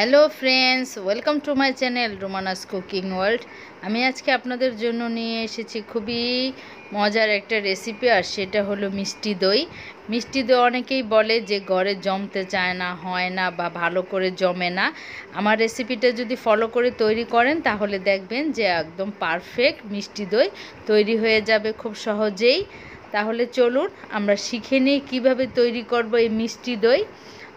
Hello friends, welcome to my channel Romana's cooking world. আমি আজকে আপনাদের জন্য নিয়ে এসেছি খুবই মজার একটা রেসিপি, আর সেটা হলো মিষ্টি দই। মিষ্টি দই অনেকেই বলে যে ঘরে জমতে চায় না, হয় না বা ভালো করে জমে না। আমার রেসিপিটা যদি ফলো করে তৈরি করেন, তাহলে দেখবেন যে একদম পারফেক্ট মিষ্টি দই তৈরি হয়ে যাবে খুব সহজেই। তাহলে চলুন আমরা শিখে নিই কীভাবে তৈরি করব এই মিষ্টি দই।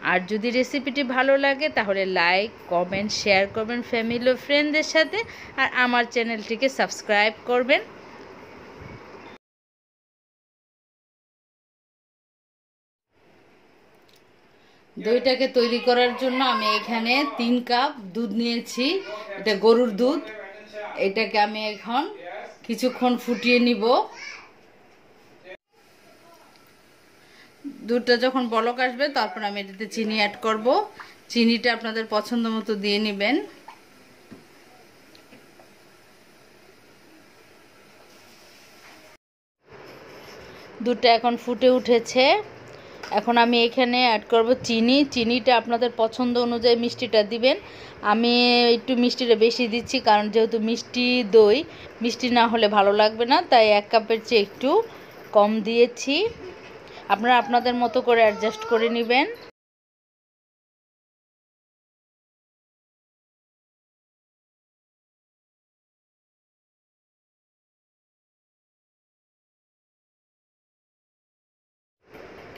আর যদি রেসিপিটি ভালো লাগে, তাহলে লাইক কমেন্ট শেয়ার করবেন ফ্যামিলি ও ফ্রেন্ডদের সাথে, আর আমার চ্যানেলটিকে সাবস্ক্রাইব করবেন। দইটাকে তৈরি করার জন্য আমি এখানে তিন কাপ দুধ নিয়েছি, এটা গরুর দুধ। এটাকে আমি এখন কিছুক্ষণ ফুটিয়ে নিব। দুধটা যখন বলক আসবে, তারপর আমি এটাতে চিনি অ্যাড করব। চিনিটা আপনাদের পছন্দ মতো দিয়ে নেবেন। দুধটা এখন ফুটে উঠেছে। এখন আমি এখানে অ্যাড করব চিনি। চিনিটা আপনাদের পছন্দ অনুযায়ী মিষ্টিটা দিবেন। আমি একটু মিষ্টিটা বেশি দিচ্ছি, কারণ যেহেতু মিষ্টি দই, মিষ্টি না হলে ভালো লাগবে না, তাই এক কাপের চেয়ে একটু কম দিয়েছি। আপনারা আপনাদের মতো করে অ্যাডজাস্ট করে নেবেন।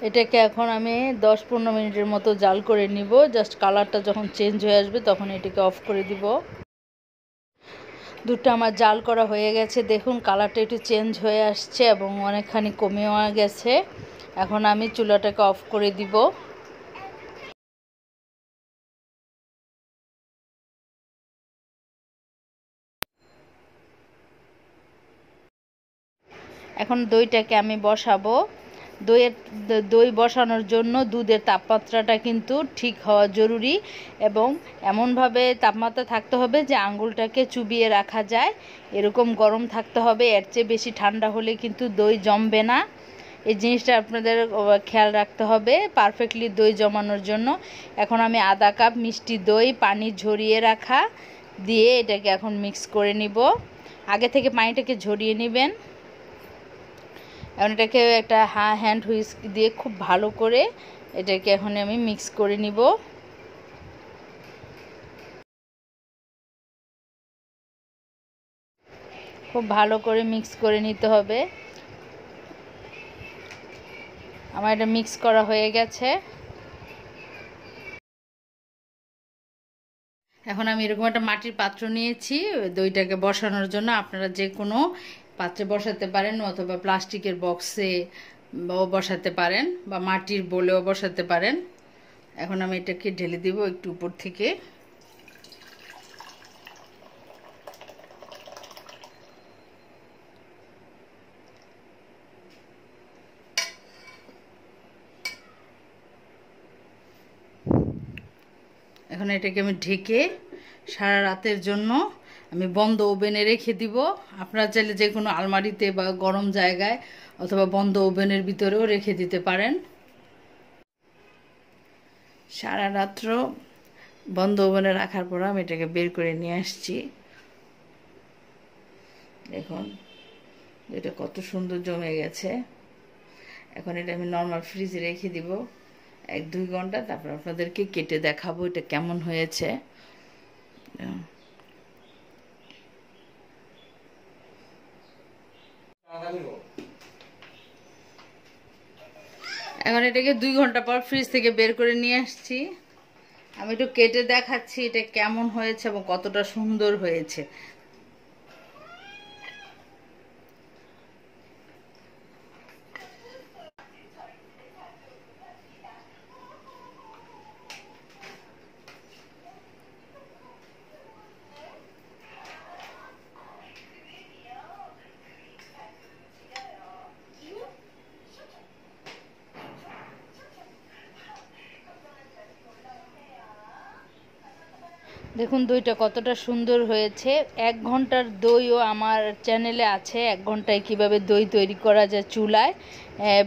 এটাকে এখন আমি দশ পনেরো মিনিটের মতো জাল করে নিব। জাস্ট কালারটা যখন চেঞ্জ হয়ে আসবে তখন এটাকে অফ করে দিব। দুধটা আমার জাল করা হয়ে গেছে। দেখুন কালারটা একটু চেঞ্জ হয়ে আসছে এবং অনেকখানি কমেও গেছে। এখন আমি চুলাটাকে অফ করে দিব। এখন দইটাকে আমি বসাবো। দইয়ের দই বসানোর জন্য দুধের তাপমাত্রাটা কিন্তু ঠিক হওয়া জরুরি এবং এমনভাবে তাপমাত্রা থাকতে হবে যে আঙ্গুলটাকে চুবিয়ে রাখা যায়। এরকম গরম থাকতে হবে, এর চেয়ে বেশি ঠান্ডা হলে কিন্তু দই জমবে না। এই জিনিসটা আপনাদের খেয়াল রাখতে হবে পারফেক্টলি দই জমানোর জন্য। এখন আমি আধা কাপ মিষ্টি দই পানি ঝরিয়ে রাখা দিয়ে এটাকে এখন মিক্স করে নিব। আগে থেকে পানিটাকে ঝরিয়ে নেবেন। এখন এটাকে একটা হা হ্যান্ড হুইস্ক দিয়ে খুব ভালো করে এটাকে এখন আমি মিক্স করে নিব। খুব ভালো করে মিক্স করে নিতে হবে। আমার এটা মিক্স করা হয়ে গেছে। এখন আমি এরকম একটা মাটির পাত্র নিয়েছি, দইটাকে বসানোর জন্য আপনারা যে কোনো পাত্রে বসাতে পারেন অথবা প্লাস্টিকের বক্সে বসাতে পারেন বা মাটির বলেও বসাতে পারেন। এখন আমি এটাকে ঢেলে দিব একটু উপর থেকে। এখন এটাকে আমি ঢেকে সারা রাতের জন্য আমি বন্ধ ওভেনে রেখে দিব। আপনারা চাইলে যে কোনো আলমারিতে বা গরম জায়গায় অথবা বন্ধ ওভেনের ভিতরেও রেখে দিতে পারেন। সারা রাত্র বন্ধ ওভেনে রাখার পর আমি এটাকে বের করে নিয়ে আসছি। দেখুন, এটা কত সুন্দর জমে গেছে। এখন এটা আমি নর্মাল ফ্রিজে রেখে দিব। এক, দুই ঘণ্টা, তারপর আপনাদেরকে কেটে দেখাবো এটা কেমন হয়েছে। এখন এটাকে দুই ঘণ্টা পর ফ্রিজ থেকে বের করে নিয়ে আসছি। আমি একটু কেটে দেখাচ্ছি এটা কেমন হয়েছে এবং কতটা সুন্দর হয়েছে। দেখুন দইটা কতটা সুন্দর হয়েছে। এক ঘণ্টার দইও আমার চ্যানেলে আছে। এক ঘন্টায় কীভাবে দই তৈরি করা যায় চুলায়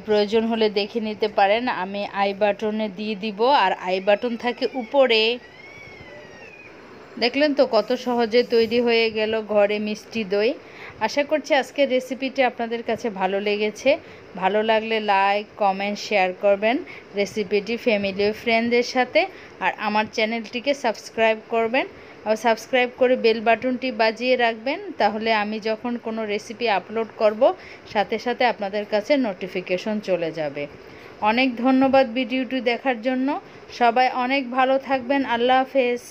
প্রয়োজন হলে দেখে নিতে পারেন। আমি আই বাটনে দিয়ে দিব, আর আই বাটন থাকে উপরে। দেখলেন তো কত সহজে তৈরি হয়ে গেল ঘরে মিষ্টি দই। আশা করছি আজকের রেসিপিটি আপনাদের কাছে ভালো লেগেছে। ভালো লাগলে লাইক, কমেন্ট, শেয়ার করবেন রেসিপিটি ফ্যামিলি ও ফ্রেন্ডদের সাথে। আর আমার চ্যানেলটিকে সাবস্ক্রাইব করবেন। আর সাবস্ক্রাইব করে বেল বাটনটি বাজিয়ে রাখবেন। তাহলে আমি যখন কোনো রেসিপি আপলোড করব, সাথে সাথে আপনাদের কাছে নোটিফিকেশন চলে যাবে। অনেক ধন্যবাদ ভিডিওটি দেখার জন্য। সবাই অনেক ভালো থাকবেন। আল্লাহ হাফেজ।